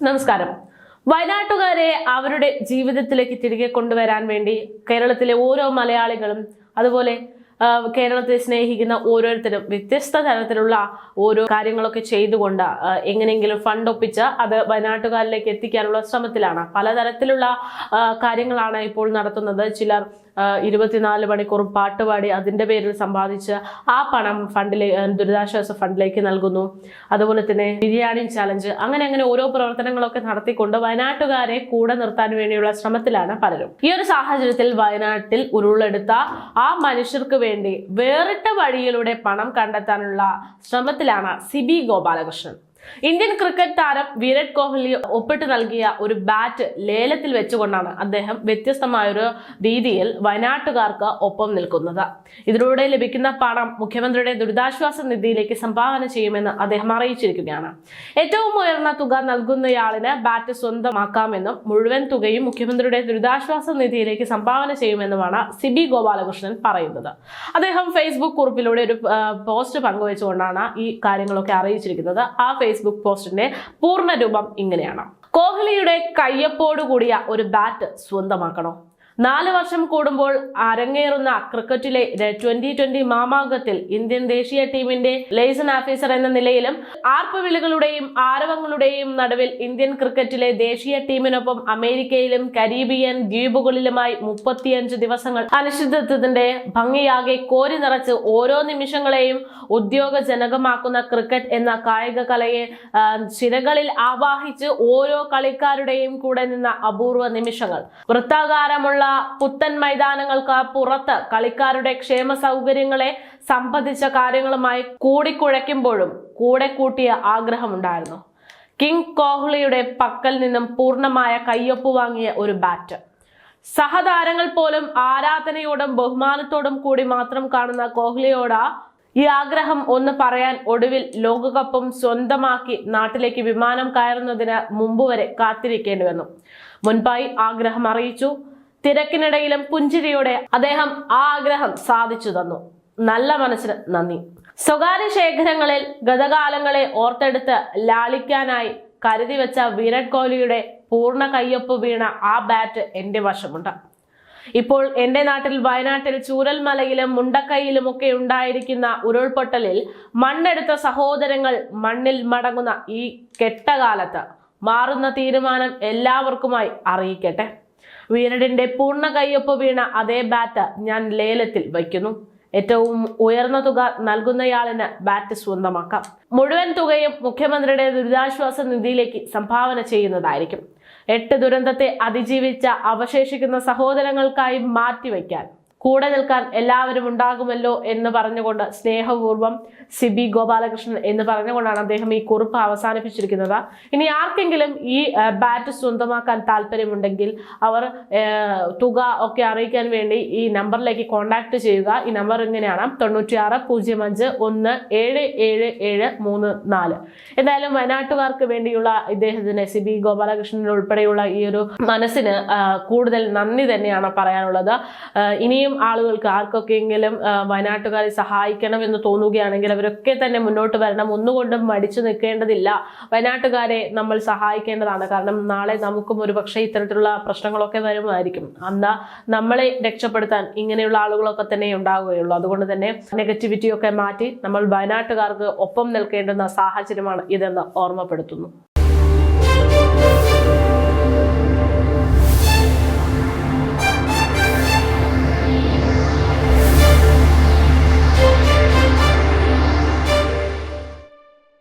നമസ്കാരം. വയനാട്ടുകാരെ അവരുടെ ജീവിതത്തിലേക്ക് തിരികെ കൊണ്ടുവരാൻ വേണ്ടി കേരളത്തിലെ ഓരോ മലയാളികളും അതുപോലെ കേരളത്തെ സ്നേഹിക്കുന്ന ഓരോരുത്തരും വ്യത്യസ്ത തരത്തിലുള്ള ഓരോ കാര്യങ്ങളൊക്കെ ചെയ്തുകൊണ്ട് എങ്ങനെയെങ്കിലും ഫണ്ട് ഒപ്പിച്ച് അത് വയനാട്ടുകാരിലേക്ക് എത്തിക്കാനുള്ള ശ്രമത്തിലാണ്. പലതരത്തിലുള്ള കാര്യങ്ങളാണ് ഇപ്പോൾ നടത്തുന്നത്. ചിലർ ഇരുപത്തിനാല് മണിക്കൂറും പാട്ടുപാടി അതിന്റെ പേരിൽ സമ്പാദിച്ച് ആ പണം ഫണ്ടിലെ ദുരിതാശ്വാസ ഫണ്ടിലേക്ക് നൽകുന്നു. അതുപോലെ തന്നെ ബിരിയാണി ചലഞ്ച് അങ്ങനെ അങ്ങനെ ഓരോ പ്രവർത്തനങ്ങളൊക്കെ നടത്തിക്കൊണ്ട് വയനാട്ടുകാരെ കൂടെ നിർത്താൻ വേണ്ടിയുള്ള ശ്രമത്തിലാണ് പലരും. ഈ ഒരു സാഹചര്യത്തിൽ വയനാട്ടിൽ ഉരുളെടുത്ത ആ മനുഷ്യർക്ക് വേണ്ടി വേറിട്ട വഴിയിലൂടെ പണം കണ്ടെത്താനുള്ള ശ്രമത്തിലാണ് സിബി ഗോപാലകൃഷ്ണൻ. ഇന്ത്യൻ ക്രിക്കറ്റ് താരം വിരാട് കോഹ്ലി ഒപ്പിട്ട് നൽകിയ ഒരു ബാറ്റ് ലേലത്തിൽ വെച്ചുകൊണ്ടാണ് അദ്ദേഹം വ്യത്യസ്തമായൊരു രീതിയിൽ വയനാട്ടുകാർക്ക് ഒപ്പം നിൽക്കുന്നത്. ഇതിലൂടെ ലഭിക്കുന്ന പണം മുഖ്യമന്ത്രിയുടെ ദുരിതാശ്വാസ നിധിയിലേക്ക് സംഭാവന ചെയ്യുമെന്ന് അദ്ദേഹം അറിയിച്ചിരിക്കുകയാണ്. ഏറ്റവും ഉയർന്ന തുക നൽകുന്നയാളിന് ബാറ്റ് സ്വന്തമാക്കാമെന്നും മുഴുവൻ തുകയും മുഖ്യമന്ത്രിയുടെ ദുരിതാശ്വാസ നിധിയിലേക്ക് സംഭാവന ചെയ്യുമെന്നുമാണ് സിബി ഗോപാലകൃഷ്ണൻ പറയുന്നത്. അദ്ദേഹം ഫേസ്ബുക്ക് കുറിപ്പിലൂടെ ഒരു പോസ്റ്റ് പങ്കുവച്ചുകൊണ്ടാണ് ഈ കാര്യങ്ങളൊക്കെ അറിയിച്ചിരിക്കുന്നത്. ആ പോസ്റ്റിന്റെ പൂർണ രൂപം ഇങ്ങനെയാണ്. കോഹ്ലിയുടെ കയ്യപ്പോടുകൂടിയ ഒരു ബാറ്റ് സ്വന്തമാക്കണോ? നാല് വർഷം കൂടുമ്പോൾ അരങ്ങേറുന്ന ക്രിക്കറ്റിലെ ട്വന്റി ട്വന്റി മാമാങ്കത്തിൽ ഇന്ത്യൻ ദേശീയ ടീമിന്റെ ലൈസൺ ഓഫീസർ എന്ന നിലയിലും ആർപ്പുവിളികളുടെയും ആരവങ്ങളുടെയും നടുവിൽ ഇന്ത്യൻ ക്രിക്കറ്റിലെ ദേശീയ ടീമിനൊപ്പം അമേരിക്കയിലും കരീബിയൻ ദ്വീപുകളിലുമായി മുപ്പത്തിയഞ്ച് ദിവസങ്ങൾ അനിശ്ചിതത്വത്തിന്റെ ഭംഗിയാകെ കോരി നിറച്ച് ഓരോ നിമിഷങ്ങളെയും ഉദ്യോഗജനകമാക്കുന്ന ക്രിക്കറ്റ് എന്ന കായിക കലയെ ചിരകളിൽ ആവാഹിച്ച് ഓരോ കളിക്കാരുടെയും കൂടെ നിന്ന അപൂർവ നിമിഷങ്ങൾ. വൃത്താകാരമുള്ള പുത്തൻ മൈതാനങ്ങൾക്ക് പുറത്ത് കളിക്കാരുടെ ക്ഷേമ സൗകര്യങ്ങളെ സംബന്ധിച്ച കാര്യങ്ങളുമായി കൂടിക്കുഴയ്ക്കുമ്പോഴും കൂടെ കൂട്ടിയ ആഗ്രഹമുണ്ടായിരുന്നു. കിങ് കോഹ്ലിയുടെ പക്കൽ നിന്നും പൂർണമായ കയ്യൊപ്പ് വാങ്ങിയ ഒരു ബാറ്റ്. സഹതാരങ്ങൾ പോലും ആരാധനയോടും ബഹുമാനത്തോടും കൂടി മാത്രം കാണുന്ന കോഹ്ലിയോട് ഈ ആഗ്രഹം ഒന്ന് പറയാൻ ഒടുവിൽ ലോകകപ്പും സ്വന്തമാക്കി നാട്ടിലേക്ക് വിമാനം കയറുന്നതിന് മുമ്പ് വരെ കാത്തിരിക്കേണ്ടി വന്നു. മുൻപായി ആഗ്രഹം അറിയിച്ചു. തിരക്കിനിടയിലും പുഞ്ചിരിയോടെ അദ്ദേഹം ആഗ്രഹം സാധിച്ചു തന്നു. നല്ല മനസ്സിന് നന്ദി. സ്വകാര്യ ശേഖരങ്ങളിൽ ഗതകാലങ്ങളെ ഓർത്തെടുത്ത് ലാളിക്കാനായി കരുതി വെച്ച വിരാട് കോഹ്ലിയുടെ പൂർണ കയ്യൊപ്പ് വീണ ആ ബാറ്റ് എന്റെ വശമുണ്ട്. ഇപ്പോൾ എന്റെ നാട്ടിൽ വയനാട്ടിൽ ചൂരൽമലയിലും മുണ്ടക്കൈയിലും ഒക്കെ ഉണ്ടായിരിക്കുന്ന ഉരുൾപൊട്ടലിൽ മണ്ണെടുത്ത സഹോദരങ്ങൾ മണ്ണിൽ മടങ്ങുന്ന ഈ കെട്ടകാലത്ത് മാറുന്ന തീരുമാനം എല്ലാവർക്കുമായി അറിയിക്കട്ടെ. വീരടിന്റെ പൂർണ കയ്യൊപ്പ് വീണ അതേ ബാറ്റ് ഞാൻ ലേലത്തിൽ വയ്ക്കുന്നു. ഏറ്റവും ഉയർന്ന തുക നൽകുന്നയാളിന് ബാറ്റ് സ്വന്തമാക്കാം. മുഴുവൻ തുകയും മുഖ്യമന്ത്രിയുടെ ദുരിതാശ്വാസ നിധിയിലേക്ക് സംഭാവന ചെയ്യുന്നതായിരിക്കും. എട്ട് ദുരന്തത്തെ അതിജീവിച്ച അവശേഷിക്കുന്ന സഹോദരങ്ങൾക്കായി മാറ്റിവെക്കാൻ കൂടെ നിൽക്കാൻ എല്ലാവരും ഉണ്ടാകുമല്ലോ എന്ന് പറഞ്ഞുകൊണ്ട് സ്നേഹപൂർവം സിബി ഗോപാലകൃഷ്ണൻ എന്ന് പറഞ്ഞുകൊണ്ടാണ് അദ്ദേഹം ഈ കുറിപ്പ് അവസാനിപ്പിച്ചിരിക്കുന്നത്. ഇനി ആർക്കെങ്കിലും ഈ ബാറ്റ് സ്വന്തമാക്കാൻ താല്പര്യമുണ്ടെങ്കിൽ അവർ തുക ഒക്കെ അറിയിക്കാൻ വേണ്ടി ഈ നമ്പറിലേക്ക് കോൺടാക്ട് ചെയ്യുക. ഈ നമ്പർ ഇങ്ങനെയാണ് തൊണ്ണൂറ്റിയാറ് പൂജ്യം അഞ്ച് ഒന്ന് ഏഴ് ഏഴ് ഏഴ് മൂന്ന് നാല്. എന്തായാലും വയനാട്ടുകാർക്ക് വേണ്ടിയുള്ള ഇദ്ദേഹത്തിന് സിബി ഗോപാലകൃഷ്ണൻ ഉൾപ്പെടെയുള്ള ഈ ഒരു മനസ്സിന് കൂടുതൽ നന്ദി തന്നെയാണ് പറയാനുള്ളത്. ആ, ഇനിയും ആളുകൾക്ക് ആർക്കൊക്കെയെങ്കിലും വയനാട്ടുകാരെ സഹായിക്കണം എന്ന് തോന്നുകയാണെങ്കിൽ അവരൊക്കെ തന്നെ മുന്നോട്ട് വരണം. ഒന്നുകൊണ്ടും മടിച്ചു നിൽക്കേണ്ടതില്ല. വയനാട്ടുകാരെ നമ്മൾ സഹായിക്കേണ്ടതാണ്. കാരണം നാളെ നമുക്കും ഒരു പക്ഷേ ഇത്തരത്തിലുള്ള പ്രശ്നങ്ങളൊക്കെ വരുമായിരിക്കും. അന്ന് നമ്മളെ രക്ഷപ്പെടുത്താൻ ഇങ്ങനെയുള്ള ആളുകളൊക്കെ തന്നെ ഉണ്ടാവുകയുള്ളൂ. അതുകൊണ്ട് തന്നെ നെഗറ്റിവിറ്റിയൊക്കെ മാറ്റി നമ്മൾ വയനാട്ടുകാർക്ക് ഒപ്പം നിൽക്കേണ്ടുന്ന സാഹചര്യമാണ് ഇതെന്ന് ഓർമ്മപ്പെടുത്തുന്നു.